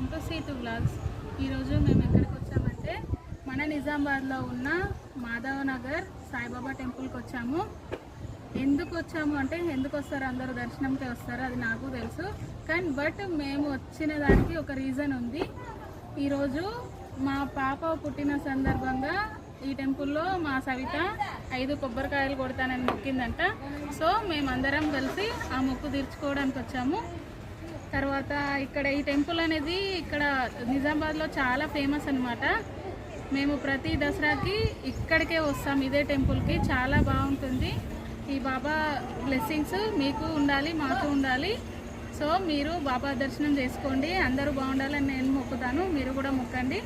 Welcome to seat blogs ఈరోజు మేము ఎక్కడికి వచ్చామంటే మన నిజామాబాద్లో ఉన్న మాధవ్ నగర్ సాయిబాబా టెంపుల్కి వచ్చాము. ఎందుకు వచ్చాము అంటే ఎందుకు వస్తారు అందరూ? దర్శనంకి వస్తారు అది నాకు తెలుసు. కానీ బట్ మేము వచ్చిన దానికి ఒక రీజన్ ఉంది. ఈరోజు మా పాప పుట్టిన సందర్భంగా ఈ టెంపుల్లో మా సవిత ఐదు కొబ్బరికాయలు కొడతానని మొక్కిందంట సో మేమందరం కలిసి ఆ మొక్కు తీర్చుకోవడానికి వచ్చాము. తర్వాత ఇక్కడ ఈ టెంపుల్ అనేది ఇక్కడ నిజామాబాద్లో చాలా ఫేమస్ అనమాట మేము ప్రతి దసరాకి ఇక్కడికే వస్తాం ఇదే టెంపుల్కి. చాలా బాగుంటుంది. ఈ బాబా బ్లెస్సింగ్స్ మీకు ఉండాలి మాకు ఉండాలి. సో మీరు బాబా దర్శనం చేసుకోండి అందరూ బాగుండాలని నేను మొక్కుతాను. మీరు కూడా మొక్కండి.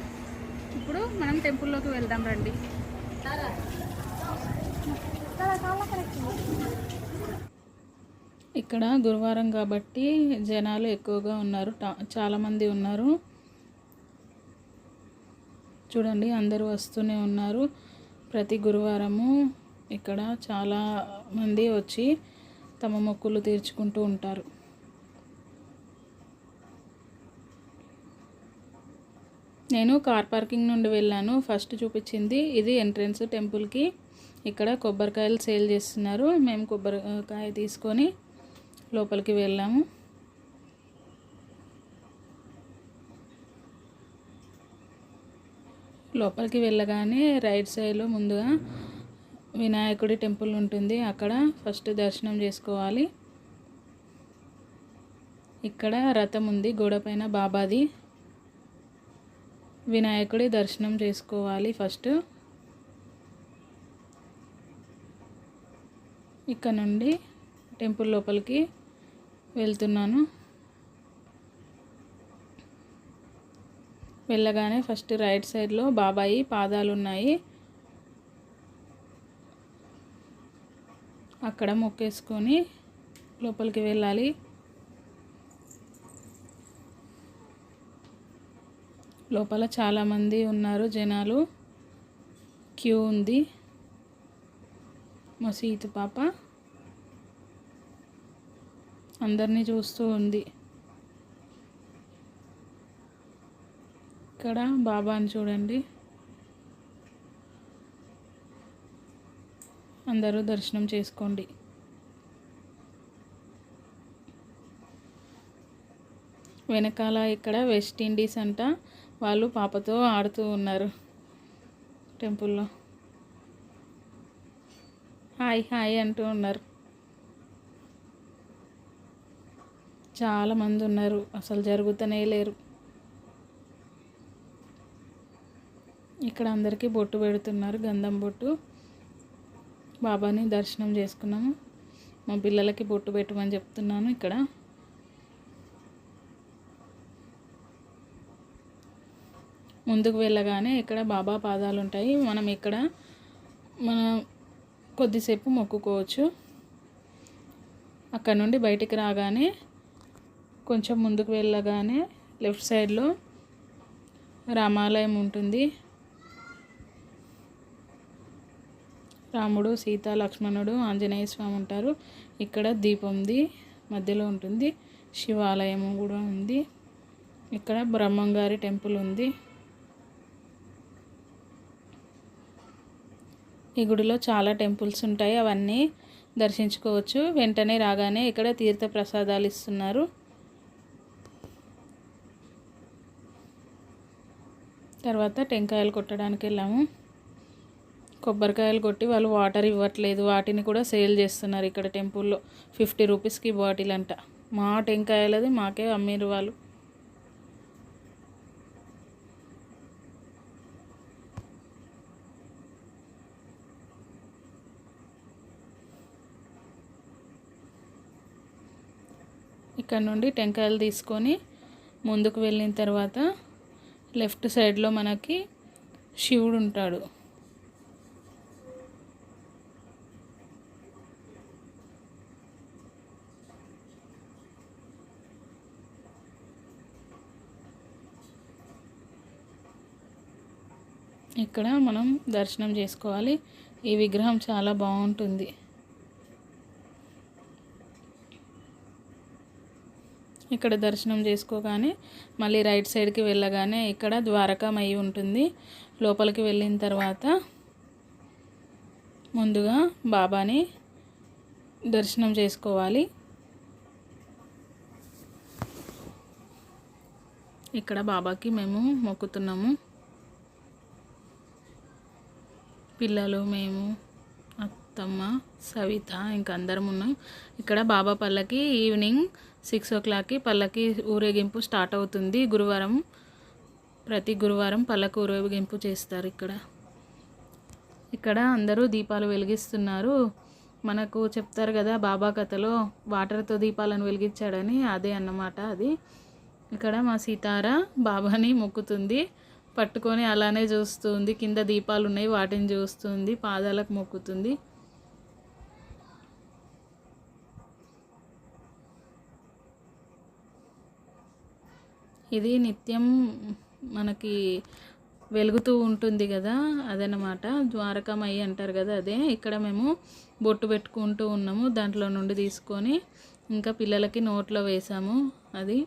ఇప్పుడు మనం టెంపుల్లోకి వెళ్దాం రండి. ఇక్కడ గురువారం కాబట్టి జనాలు ఎక్కువగా ఉన్నారు. టా- చాలామంది ఉన్నారు. చూడండి అందరూ వస్తూనే ఉన్నారు. ప్రతి గురువారము ఇక్కడ చాలా మంది వచ్చి తమ మొక్కులు తీర్చుకుంటూ ఉంటారు. నేను కార్ పార్కింగ్ నుండి వెళ్ళాను. ఫస్ట్ చూపించింది ఇది ఎంట్రన్స్ టెంపుల్కి. ఇక్కడ కొబ్బరికాయలు సేల్ చేస్తున్నారు. మేము కొబ్బరికాయ తీసుకొని లోపలికి వెళ్ళాము. లోపలికి వెళ్ళగానే రైట్ సైడ్లో ముందుగా వినాయకుడి టెంపుల్ ఉంటుంది. అక్కడ ఫస్ట్ దర్శనం చేసుకోవాలి. ఇక్కడ రథం ఉంది. గోడ పైన బాబాది వినాయకుడి దర్శనం చేసుకోవాలి ఫస్ట్. ఇక్కడ నుండి టెంపుల్ లోపలికి వెళ్తున్నాను. వెళ్ళగానే ఫస్ట్ రైట్ సైడ్లో బాబాయి పాదాలు ఉన్నాయి అక్కడ మొక్కేసుకొని లోపలికి వెళ్ళాలి. లోపల చాలామంది ఉన్నారు జనాలు. క్యూ ఉంది. మా పాప. అందరినీ చూస్తూ ఉంది. ఇక్కడ బాబాని చూడండి. అందరూ దర్శనం చేసుకోండి. వెనకాల ఇక్కడ వెస్ట్ ఇండీస్ అంట వాళ్ళు పాపతో ఆడుతూ ఉన్నారు. టెంపుల్లో. హాయ్ హాయ్ అంటూ ఉన్నారు. చాలా మంది ఉన్నారు అసలు జరుగుతూనే లేరు. ఇక్కడ అందరికీ బొట్టు పెడుతున్నారు. గంధం బొట్టు. బాబాని దర్శనం చేసుకున్నాము. మా పిల్లలకి బొట్టు పెట్టమని చెప్తున్నాను ఇక్కడ. ముందుకు వెళ్ళగానే ఇక్కడ బాబా పాదాలు ఉంటాయి మనం ఇక్కడ మన కొద్దిసేపు మొక్కుకోవచ్చు. అక్కడ నుండి బయటికి రాగానే కొంచెం ముందుకు వెళ్ళగానే లెఫ్ట్ సైడ్లో రామాలయం ఉంటుంది. రాముడు సీత లక్ష్మణుడు ఆంజనేయ స్వామి ఉంటారు. ఇక్కడ దీపంది మధ్యలో ఉంటుంది. శివాలయం కూడా ఉంది. ఇక్కడ బ్రహ్మంగారి టెంపుల్ ఉంది. ఈ గుడిలో చాలా టెంపుల్స్ ఉంటాయి. అవన్నీ దర్శించుకోవచ్చు. వెంటనే రాగానే ఇక్కడ తీర్థ ప్రసాదాలు ఇస్తున్నారు. తర్వాత టెంకాయలు కొట్టడానికి వెళ్ళాము. కొబ్బరికాయలు కొట్టి వాళ్ళు వాటర్ ఇవ్వట్లేదు. వాటిని కూడా సేల్ చేస్తున్నారు ఇక్కడ టెంపుల్లో. ఫిఫ్టీ రూపీస్కి బాటిల్ అంట. మా టెంకాయలది మాకే అమ్మిరు వాళ్ళు. ఇక్కడ నుండి టెంకాయలు తీసుకొని ముందుకు వెళ్ళిన తర్వాత లెఫ్ట్ సైడ్లో మనకి శివుడు ఉంటాడు. ఇక్కడ మనం దర్శనం చేసుకోవాలి. ఈ విగ్రహం చాలా బాగుంటుంది. ఇక్కడ దర్శనం చేసుకోగానే మళ్ళీ రైట్ సైడ్కి వెళ్ళగానే ఇక్కడ ద్వారకామయ్యి ఉంటుంది. లోపలికి వెళ్ళిన తర్వాత ముందుగా బాబాని దర్శనం చేసుకోవాలి. ఇక్కడ బాబాకి మేము మొక్కుతున్నాము. పిల్లలు మేము అత్తమ్మ సవిత ఇంకా అందరం ఉన్నాం. ఇక్కడ బాబా పల్లకి ఈవినింగ్ సిక్స్ ఓ క్లాక్కి పల్లకి ఊరేగింపు స్టార్ట్ అవుతుంది. గురువారం ప్రతి గురువారం పల్లకి ఊరేగింపు చేస్తారు ఇక్కడ. ఇక్కడ అందరూ దీపాలు వెలిగిస్తున్నారు. మనకు చెప్తారు కదా బాబా కథలో వాటర్తో దీపాలను వెలిగించాడని అదే అన్నమాట అది. ఇక్కడ మా సీతార బాబాని మొక్కుతుంది. పట్టుకొని అలానే చూస్తుంది. కింద దీపాలు ఉన్నాయి వాటిని చూస్తుంది. పాదాలకు మొక్కుతుంది. ఇది నిత్యం మనకి వెలుగుతూ ఉంటుంది కదా అదనమాట ద్వారకమయ్యి అంటారు కదా అదే. ఇక్కడ మేము బొట్టు పెట్టుకుంటూ ఉన్నాము. దాంట్లో నుండి తీసుకొని ఇంకా పిల్లలకి నోట్లో వేసాము. అది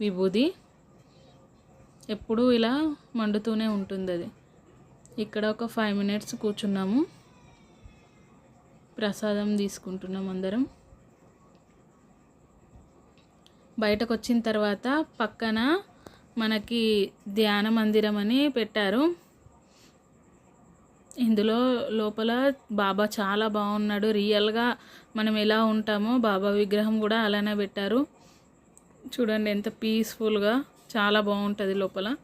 విభూది. ఎప్పుడూ ఇలా మండుతూనే ఉంటుంది అది. ఇక్కడ ఒక ఫైవ్ మినిట్స్ కూర్చున్నాము. ప్రసాదం తీసుకుంటున్నాం అందరం. బయటకు వచ్చిన తర్వాత పక్కన మనకి ధ్యాన మందిరం అని పెట్టారు. ఇందులో లోపల బాబా చాలా బాగున్నాడు. రియల్గా మనం ఎలా ఉంటామో బాబా విగ్రహం కూడా అలానే పెట్టారు. చూడండి ఎంత పీస్ఫుల్గా చాలా బాగుంటుంది లోపల.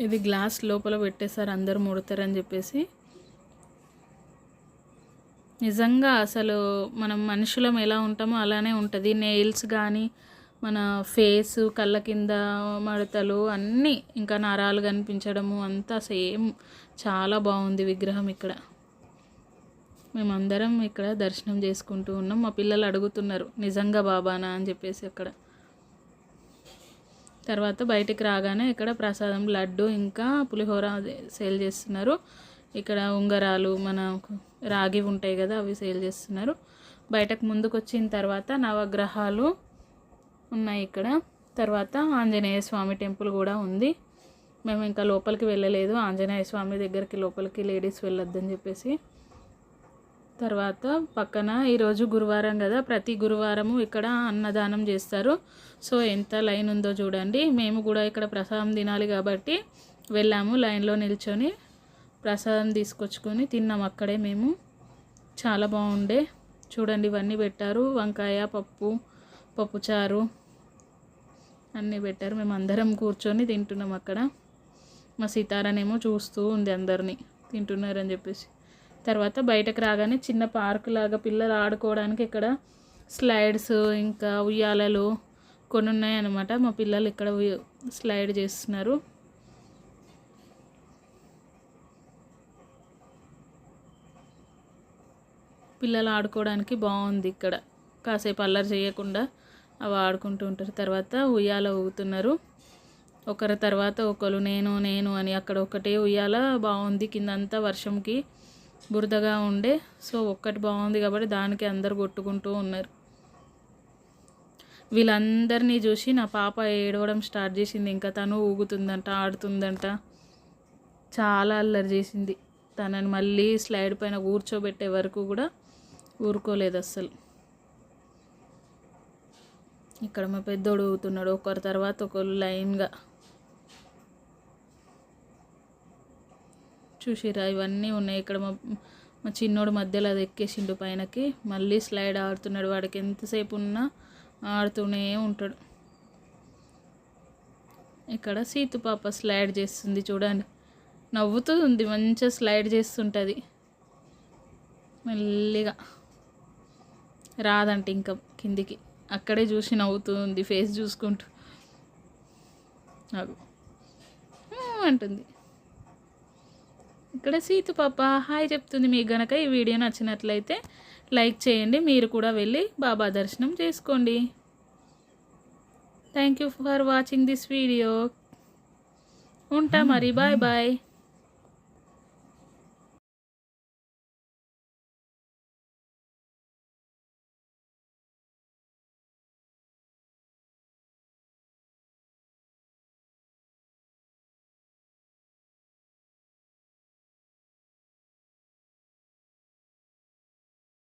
ఇది గ్లాస్ లోపల పెట్టేశారు. అందరూ ముడతారని చెప్పేసి. నిజంగా అసలు మనం మనుషులం ఎలా ఉంటామో అలానే ఉంటుంది. నెయిల్స్ కానీ మన ఫేస్ కళ్ళ కింద మడతలు అన్నీ ఇంకా నరాలు కనిపించడము అంతా సేమ్. చాలా బాగుంది విగ్రహం ఇక్కడ. మేమందరం ఇక్కడ దర్శనం చేసుకుంటూ ఉన్నాం. మా పిల్లలు అడుగుతున్నారు నిజంగా బాబానా? అని చెప్పేసి అక్కడ. తర్వాత బయటికి రాగానే ఇక్కడ ప్రసాదం లడ్డు ఇంకా పులిహోర సేల్ చేస్తున్నారు. ఇక్కడ ఉంగరాలు మన రాగి ఉంటాయి కదా అవి సేల్ చేస్తున్నారు. బయటకు ముందుకు వచ్చిన తర్వాత నవగ్రహాలు ఉన్నాయి ఇక్కడ. తర్వాత ఆంజనేయ స్వామి టెంపుల్ కూడా ఉంది. మేము ఇంకా లోపలికి వెళ్ళలేదు. ఆంజనేయ స్వామి దగ్గరికి లోపలికి లేడీస్ వెళ్ళొద్దని చెప్పేసి. తర్వాత పక్కన ఈరోజు గురువారం కదా ప్రతి గురువారము ఇక్కడ అన్నదానం చేస్తారు. సో ఎంత లైన్ ఉందో చూడండి. మేము కూడా ఇక్కడ ప్రసాదం తినాలి కాబట్టి వెళ్ళాము. లైన్లో నిల్చొని ప్రసాదం తీసుకొచ్చుకొని తిన్నాం అక్కడే మేము. చాలా బాగుండే. చూడండి ఇవన్నీ పెట్టారు. వంకాయ పప్పు పప్పుచారు. అన్నీ పెట్టారు. మేము అందరం కూర్చొని తింటున్నాం అక్కడ. మా సీతారానేమో చూస్తూ ఉంది అందరినీ. తింటున్నారని చెప్పేసి. తర్వాత బయటకు రాగానే చిన్న పార్క్ లాగా పిల్లలు ఆడుకోవడానికి ఇక్కడ స్లైడ్స్ ఇంకా ఉయ్యాలలు కొన్ని ఉన్నాయన్నమాట. మా పిల్లలు ఇక్కడ స్లైడ్ చేస్తున్నారు. పిల్లలు ఆడుకోవడానికి బాగుంది ఇక్కడ. కాసేపు అల్లరి చేయకుండా అవి ఆడుకుంటూ ఉంటారు. తర్వాత ఉయ్యాల ఊగుతున్నారు. ఒకరి తర్వాత ఒకరు నేను నేను అని అక్కడ ఒకటే ఉయ్యాల బాగుంది. కిందంతా వర్షంకి బురదగా ఉండే సో ఒక్కటి బాగుంది కాబట్టి దానికి అందరు కొట్టుకుంటూ ఉన్నారు. వీళ్ళందరినీ చూసి నా పాప ఏడవడం స్టార్ట్ చేసింది. ఇంకా తను ఊగుతుందంట ఆడుతుందంట. చాలా అల్లరి చేసింది. తనని మళ్ళీ స్లైడ్ పైన కూర్చోబెట్టే వరకు కూడా ఊరుకోలేదు అస్సలు. ఇక్కడ మా పెద్దోడు ఊగుతున్నాడు. ఒకరి తర్వాత ఒకరు లైన్గా. చూసిరా ఇవన్నీ ఉన్నాయి. ఇక్కడ మా మా చిన్నోడు మధ్యలో అది ఎక్కేసిండు పైనకి. మళ్ళీ స్లైడ్ ఆడుతున్నాడు. వాడికి ఎంతసేపు ఉన్నా ఆడుతూనే ఉంటాడు. ఇక్కడ సీతు పాప స్లైడ్ చేస్తుంది చూడండి. నవ్వుతూ ఉంది. మంచిగా స్లైడ్ చేస్తుంటుంది. మెల్లిగా. రాదంట ఇంకా కిందికి. అక్కడే చూసి నవ్వుతుంది ఫేస్ చూసుకుంటూ. నాకు అంటుంది. ఇక్కడ సీతు పాప హాయ్ చెప్తుంది మీకు గనక ఈ వీడియో నచ్చినట్లయితే లైక్ చేయండి మీరు కూడా వెళ్ళి బాబా దర్శనం చేసుకోండి. Thank you for watching this video ఉంటా మరి బాయ్ బాయ్.